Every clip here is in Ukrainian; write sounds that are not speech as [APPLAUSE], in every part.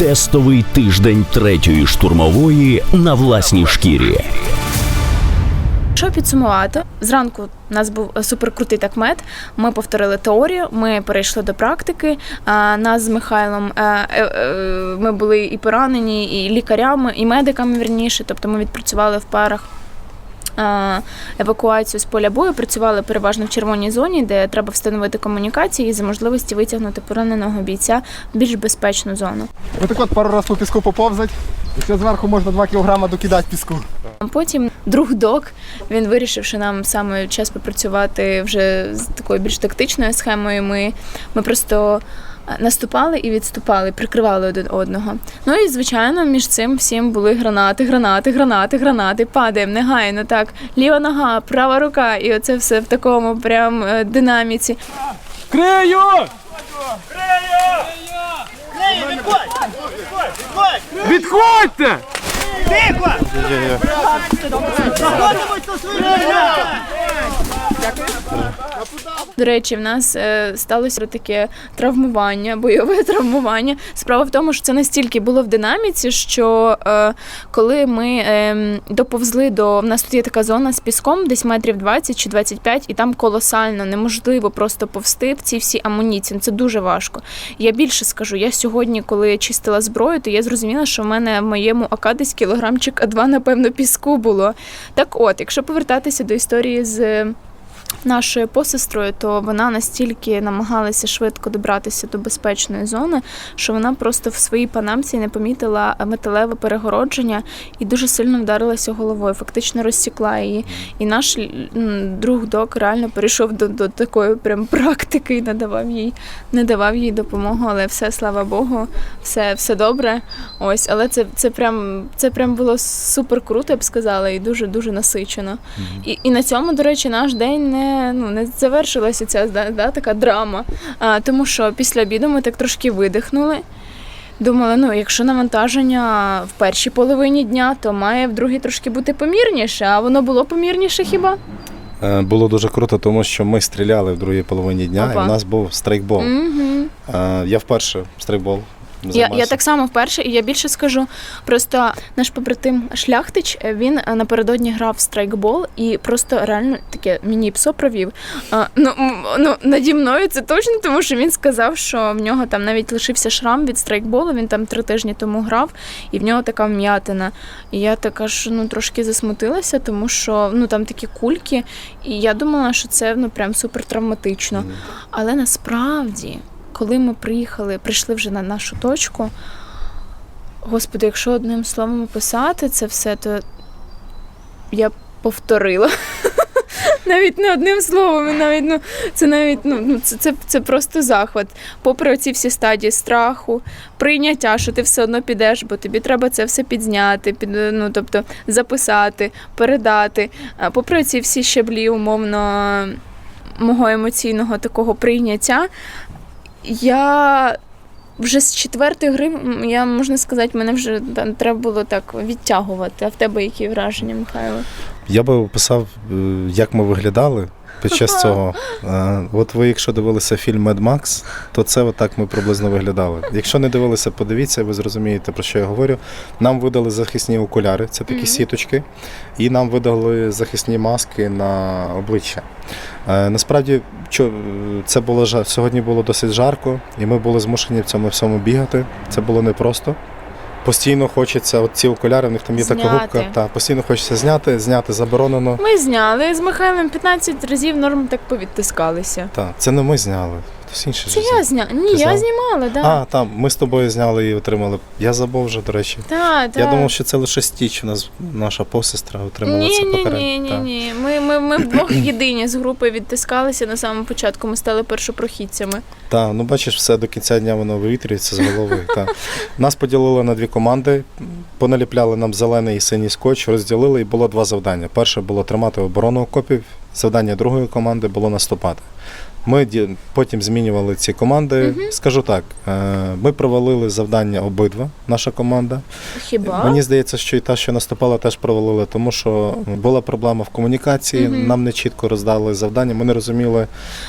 Тестовий тиждень третьої штурмової на власній шкірі. Що підсумувати, зранку у нас був суперкрутий такмет. Ми повторили теорію, ми перейшли до практики. Нас з Михайлом е, е, е, ми були і поранені, і лікарями, і медиками вірніше. Тобто ми відпрацювали в парах. Е, Евакуацію з поля бою працювали переважно в червоній зоні, де треба встановити комунікації і за можливості витягнути пораненого бійця в більш безпечну зону. Отак от пару разів по піску поповзать, і ще зверху можна 2 кг докидати піску. Потім друг док він вирішив, що нам саме час попрацювати вже з такою більш тактичною схемою. Ми, ми просто наступали і відступали, прикривали один одного. Ну і звичайно, між цим всім були гранати, гранати, гранати, гранати. Падаємо негайно. Так, ліва нога, права рука, і оце все в такому прям е, динаміці. Крию! Відходьте! До речі, в нас е, сталося таке травмування, бойове [LAUGHS] травмування. Справа в тому, що це настільки було в динаміці, що е, коли ми е, доповзли до в нас тут є така зона з піском, десь метрів 20 чи 25, і там колосально неможливо просто повсти в ці всі амуніції. Ну, Це дуже важко. Я більше скажу, я сьогодні, коли чистила зброю, то я зрозуміла, що в мене в моєму АК десь кілограмчик А2, напевно, піску було. Так от, якщо повертатися до історії з нашою посестрою, то вона настільки намагалася швидко добратися до безпечної зони, що вона просто в своїй панамці не помітила металеве перегородження і дуже сильно вдарилася головою, фактично розсікла її. І наш друг док реально перейшов до, до такої прям практики і надавав їй, не давав їй допомогу, але все, слава Богу, все, все добре. Ось, але це, це прям це прям було супер круто, я б сказала, і дуже дуже насичено. І, і на цьому, до речі, наш день не, ну, не завершилася ця да, така драма. А, тому що після обіду ми так трошки видихнули. Думали, ну якщо навантаження в першій половині дня, то має в другій трошки бути помірніше, а воно було помірніше хіба? Е, Було дуже круто, тому що ми стріляли в другій половині дня, Опа. і в нас був страйкбол. Угу. Е, Я вперше страйкбол. Я, я так само вперше, і я більше скажу. Просто наш побратим Шляхтич е, він е, напередодні грав в страйкбол і просто реально таке міні-псо провів. А, ну, ну наді мною це точно, тому що він сказав, що в нього там навіть лишився шрам від страйкболу. Він там три тижні тому грав, і в нього така вм'ятина. І я така ж ну трошки засмутилася, тому що ну там такі кульки, і я думала, що це ну прям супер травматично. Але насправді, коли ми приїхали, прийшли вже на нашу точку, господи, якщо одним словом описати це все, то я повторила. [LAUGHS] Навіть не одним словом, навіть ну це навіть ну, ну це, це, це просто захват. Попри оці всі стадії страху, прийняття, що ти все одно підеш, бо тобі треба це все підзняти, під, ну тобто записати, передати. Попри ці всі щаблі, умовно, мого емоційного такого прийняття, я вже з четвертої гри, я можна сказати, мене вже треба було так відтягувати. А в тебе які враження, Михайло? Я би описав, е, як ми виглядали під час цього. Е, От ви, якщо дивилися фільм Mad Max, то це отак ми приблизно виглядали. Якщо не дивилися, подивіться, ви зрозумієте, про що я говорю. Нам видали захисні окуляри, це такі сіточки, і нам видали захисні маски на обличчя. Е, Насправді, чо- це було жа- сьогодні було досить жарко, і ми були змушені в цьому всьому бігати. Це було непросто. Постійно хочеться, от ці окуляри, в них там є така губка. Та, постійно хочеться зняти, зняти заборонено. Ми зняли з Михайлом 15 разів норм так повідтискалися. Так, це не ми зняли. Хтось інший. Це же я зняв. зняла. Ні, Ти я знімала, так. А, там, ми з тобою зняли і отримали. Я забув вже, до речі. Та, та. Я думав, що це лише стіч. У нас наша посестра отримала це ні, покарання. ні, ні, Так. ні. Ми, ми, ми вдвох [CLEARS THROAT] єдині з групи відтискалися на самому початку. Ми стали першопрохідцями. Так, ну бачиш, все до кінця дня воно вивітрюється з голови. Так. Нас поділили на дві команди, поналіпляли нам зелений і синій скотч, розділили і було два завдання. Перше було тримати оборону окопів, завдання другої команди було наступати. Ми потім змінювали ці команди. Скажу так, е, ми провалили завдання обидва, наша команда. Хіба? Мені здається, що і та, що наступала, теж провалили, тому що була проблема в комунікації. Мгм. Нам не чітко роздали завдання. Ми не розуміли.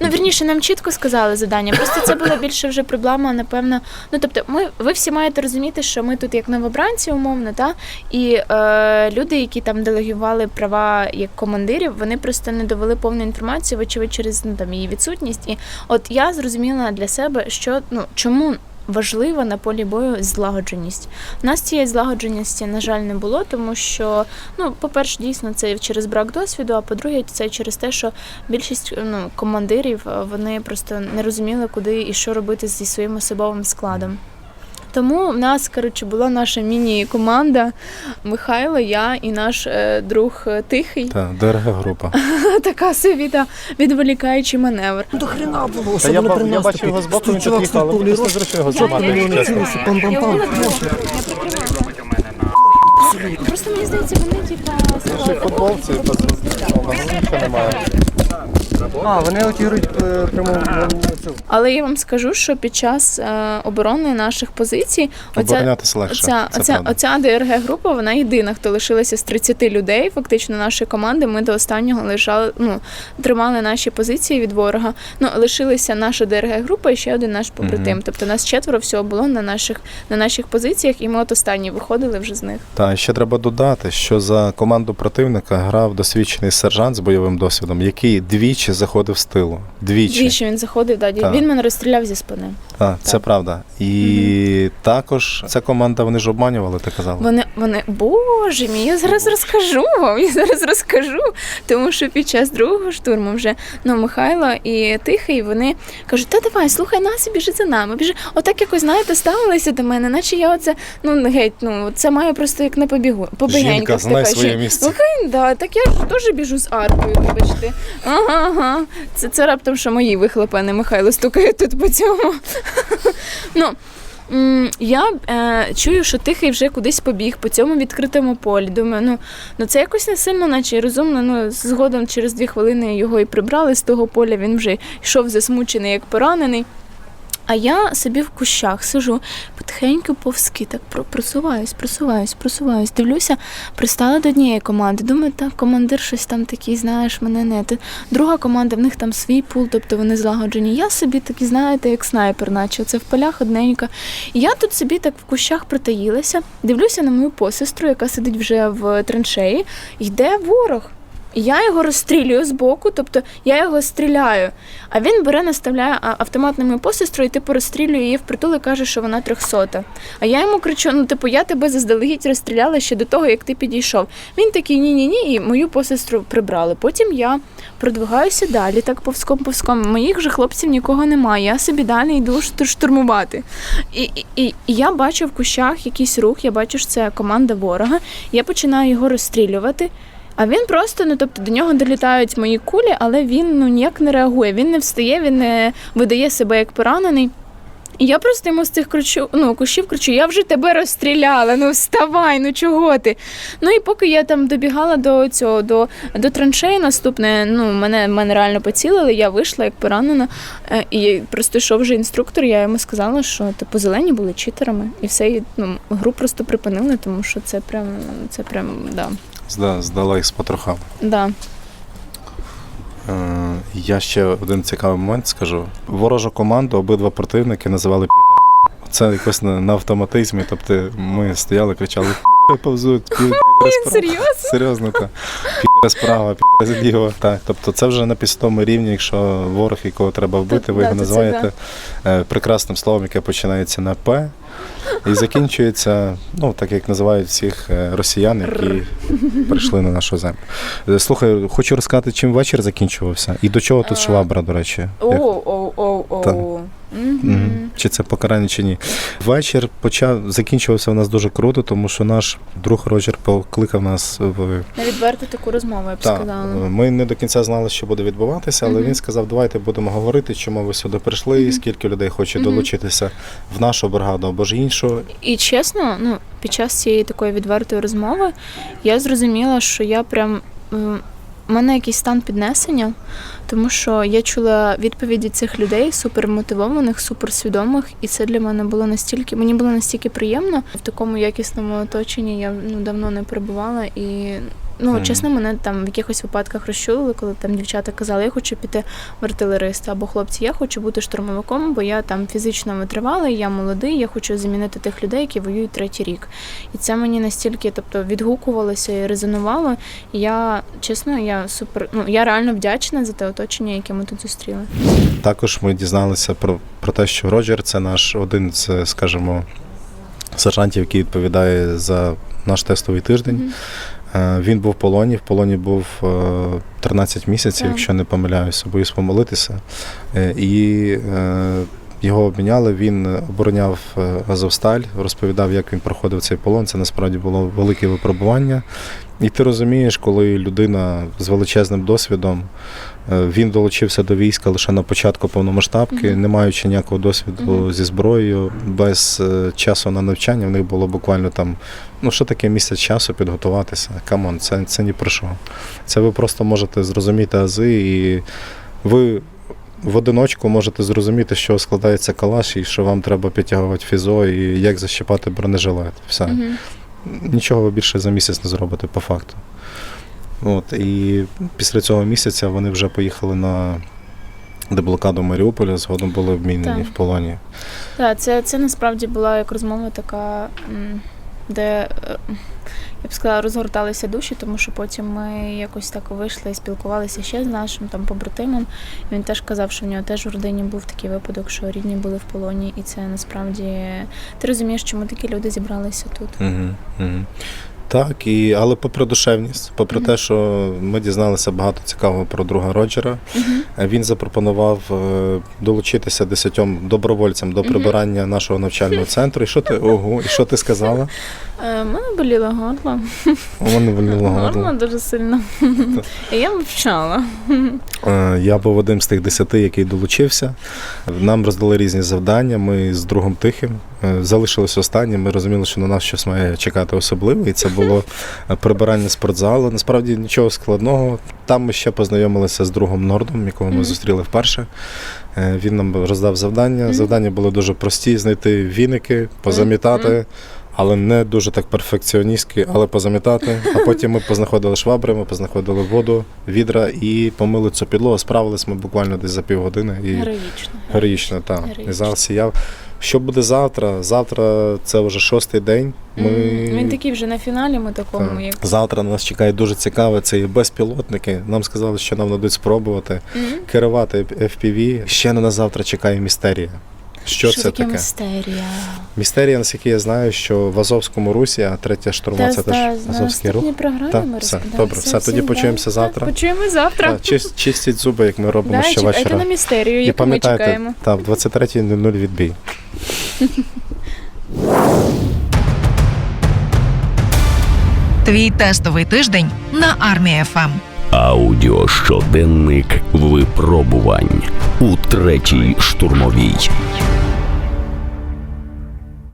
Ну, вірніше, нам чітко сказали завдання. Просто це була більше вже проблема, напевно. Ну тобто, ми ви всі маєте розуміти, що ми тут як новобранці, умовно, та і е, люди, які там делегували права як командирів, вони просто не довели повну інформацію, вочевидь, через ну там її відсутність. І от я зрозуміла для себе, що ну чому. Важлива на полі бою злагодженість. У нас цієї злагодженості, на жаль, не було, тому що, ну, по-перше, дійсно, це через брак досвіду, а по-друге, це через те, що більшість ну, командирів вони просто не розуміли, куди і що робити зі своїм особовим складом. Тому в нас, коротше, була наша міні-команда Михайло, я і наш е, друг е, Тихий. Та ДРГ група. Така собі та відволікаючий маневр. До хрена було, особливо я, при його збоку, він Чувак під'їхав, але стовпив не цілися, пам-пам-пам. Просто мені здається, вони типа Ще футболці, немає. А, вони отігрують е, прямо цю. Але я вам скажу, що під час е, оборони наших позицій оця, Оборонятися легше. оця, оця, оця ДРГ група, вона єдина, хто лишилася з 30 людей, фактично нашої команди. Ми до останнього лежали, ну тримали наші позиції від ворога. Ну лишилася наша ДРГ група і ще один наш побратим. Мгм. Тобто нас четверо всього було на наших на наших позиціях, і ми от останні виходили вже з них. Та ще треба додати, що за команду противника грав досвідчений сержант з бойовим досвідом, який двічі заходив з тилу. Двічі. Двічі він заходив, да, Так. він мене розстріляв зі спини. Так, це правда. І також ця команда вони ж обманювали, ти казала. Вони, вони, боже мій, я зараз розкажу вам, я зараз розкажу. Тому що під час другого штурму вже ну, Михайло і Тихий, вони кажуть, та давай, слухай нас і біжи за нами. Біжи. Отак якось, знаєте, ставилися до мене, наче я оце, ну геть, ну це маю просто як на побігу. побігеньках Жінка, знай своє місце. Ну, да, так я ж теж біжу з аркою, вибачте. Ага, ага. Це, це раптом, що мої не Михайло стукає тут по цьому. [LAUGHS] ну, я е, чую, що тихий вже кудись побіг по цьому відкритому полі. Думаю, ну, ну це якось не сильно, наче розумно. Ну, згодом через дві хвилини його і прибрали з того поля, він вже йшов засмучений, як поранений. А я собі в кущах сижу, потихеньку повзки, так просуваюсь, просуваюсь, просуваюсь. Дивлюся, пристала до однієї команди. Думаю, так, командир щось там такий, знаєш, мене не. Ти- Друга команда, в них там свій пул, тобто вони злагоджені. Я собі такий, знаєте, як снайпер, наче це в полях одненько. І я тут собі так в кущах притаїлася, дивлюся на мою посестру, яка сидить вже в траншеї, йде ворог. Я його розстрілюю з боку, тобто я його стріляю. А він бере, наставляє автомат на мою посестру і типу розстрілює її впритул і каже, що вона трьохсота. А я йому кричу: ну, типу, я тебе заздалегідь розстріляла ще до того, як ти підійшов. Він такий ні-ні-ні, і мою посестру прибрали. Потім я продвигаюся далі, так повзком. Моїх же хлопців нікого немає. Я собі далі йду штурмувати. І, і, і я бачу в кущах якийсь рух, я бачу, що це команда ворога. Я починаю його розстрілювати. А він просто, ну тобто до нього долітають мої кулі, але він ну ніяк не реагує. Він не встає, він не видає себе як поранений. І я просто йому з цих кричу, ну, кущів кричу, я вже тебе розстріляла, ну вставай, ну чого ти? Ну і поки я там добігала до цього, до, до траншеї наступне, ну, мене, мене реально поцілили, я вийшла як поранена. Е, І просто йшов вже інструктор, я йому сказала, що типу зелені були читерами. І все, ну, гру просто припинили, тому що це прям, це прям, да. Зда- Здала їх з потрохами. да. Е, Я ще один цікавий момент скажу. Ворожу команду обидва противники називали підерами. Це якось на, на автоматизмі. Тобто ми стояли, кричали підери повзуть, під- підери. Серйозно? Серйозно, так. Справа, підери зліва. Так, тобто це вже на підстому рівні, якщо ворог, якого треба вбити, ви його називаєте е, прекрасним словом, яке починається на П. І [LAUGHS] закінчується, ну так як називають всіх е, росіян, які прийшли на нашу землю. Е, Слухай, хочу розказати, чим вечір закінчувався, і до чого тут швабра, до речі. Як- Оу, оу, оу, Чи це покарання, чи ні. Вечір почав закінчувався у нас дуже круто, тому що наш друг Роджер покликав нас в На відверту таку розмову, я б Так, сказала. ми не до кінця знали, що буде відбуватися, але Мгм. він сказав, давайте будемо говорити, чому ви сюди прийшли, Мгм. скільки людей хоче Мгм. долучитися в нашу бригаду або ж іншу. І чесно, ну, під час цієї такої відвертої розмови я зрозуміла, що я прям. В мене якийсь стан піднесення, тому що я чула відповіді цих людей супермотивованих, суперсвідомих, і це для мене було настільки, мені було настільки приємно в такому якісному оточенні. Я ну давно не перебувала і. Ну, Мгм. чесно, мене там в якихось випадках розчулили, коли там дівчата казали, я хочу піти в артилериста, або хлопці, я хочу бути штурмовиком, бо я там фізично витривалий, я молодий, я хочу замінити тих людей, які воюють третій рік. І це мені настільки, тобто, відгукувалося і резонувало. І я чесно, я супер, ну я реально вдячна за те оточення, яке ми тут зустріли. Також ми дізналися про, про те, що Роджер це наш один з, скажімо, сержантів, який відповідає за наш тестовий тиждень. Е, Він був в полоні. В полоні був е, 13 місяців, якщо не помиляюся, боюсь помилитися. Е, І е, його обміняли. Він обороняв е, Азовсталь, розповідав, як він проходив цей полон. Це насправді було велике випробування. І ти розумієш, коли людина з величезним досвідом, е, він долучився до війська лише на початку повномасштабки, не маючи ніякого досвіду зі зброєю, без е, часу на навчання, в них було буквально там, ну що таке місяць часу підготуватися. Камон, це, це ні про що. Це ви просто можете зрозуміти ази, і ви в одиночку можете зрозуміти, що складається калаш, і що вам треба підтягувати фізо, і як защипати бронежилет. Все. Мгм. Нічого ви більше за місяць не зробите по факту. От, і після цього місяця вони вже поїхали на деблокаду Маріуполя, згодом були обмінені Так. в полоні. Так, це, це насправді була як розмова така, де е, я б сказала, розгорталися душі, тому що потім ми якось так вийшли і спілкувалися ще з нашим там побратимом. Він теж казав, що в нього теж в родині був такий випадок, що рідні були в полоні, і це насправді ти розумієш, чому такі люди зібралися тут. Угу, угу. Так, і, але попри душевність, попри те, що ми дізналися багато цікавого про друга Роджера, він запропонував е, долучитися десятьом добровольцям до прибирання нашого навчального центру. І що ти ого, і що ти сказала? Е, мене боліло горло. У мене боліло Горло горло. дуже сильно. І я мовчала. Е, Я був одним з тих десяти, який долучився. Нам роздали різні завдання. Ми з другом тихим залишились останні. Ми розуміли, що на нас щось має чекати особливе. І це було прибирання спортзалу. Насправді нічого складного. Там ми ще познайомилися з другом Нордом, якого ми зустріли вперше. Е, Він нам роздав завдання. Завдання були дуже прості: знайти віники, позамітати. Але не дуже так перфекціоністськи, але позамітати. А потім ми познаходили швабри, ми познаходили воду, відра і помили цю підлогу. Справились ми буквально десь за півгодини і Героїчно. героїчно, так. Героїчно. І зал сіяв. Що буде завтра? Завтра це вже шостий день. Ми... Mm, Він такий вже на фіналі, ми такому, Так. як Завтра нас чекає дуже цікаве. Це і безпілотники. Нам сказали, що нам дадуть спробувати Мгм. керувати FPV. Ще на нас завтра чекає містерія. Що, це таке? містерія? Містерія, наскільки я знаю, що в Азовському Русі, а третя штурма це теж Азовський рух. Так, ми все, добре, все, тоді почуємося завтра. Почуємо завтра. Чистіть зуби, як ми робимо Да, ще чекайте вечора. на містерію, яку ми чекаємо. так, в 23.00 відбій. [LAUGHS] Твій тестовий тиждень на армія ФМ. Аудіощоденник випробувань у третій штурмовій.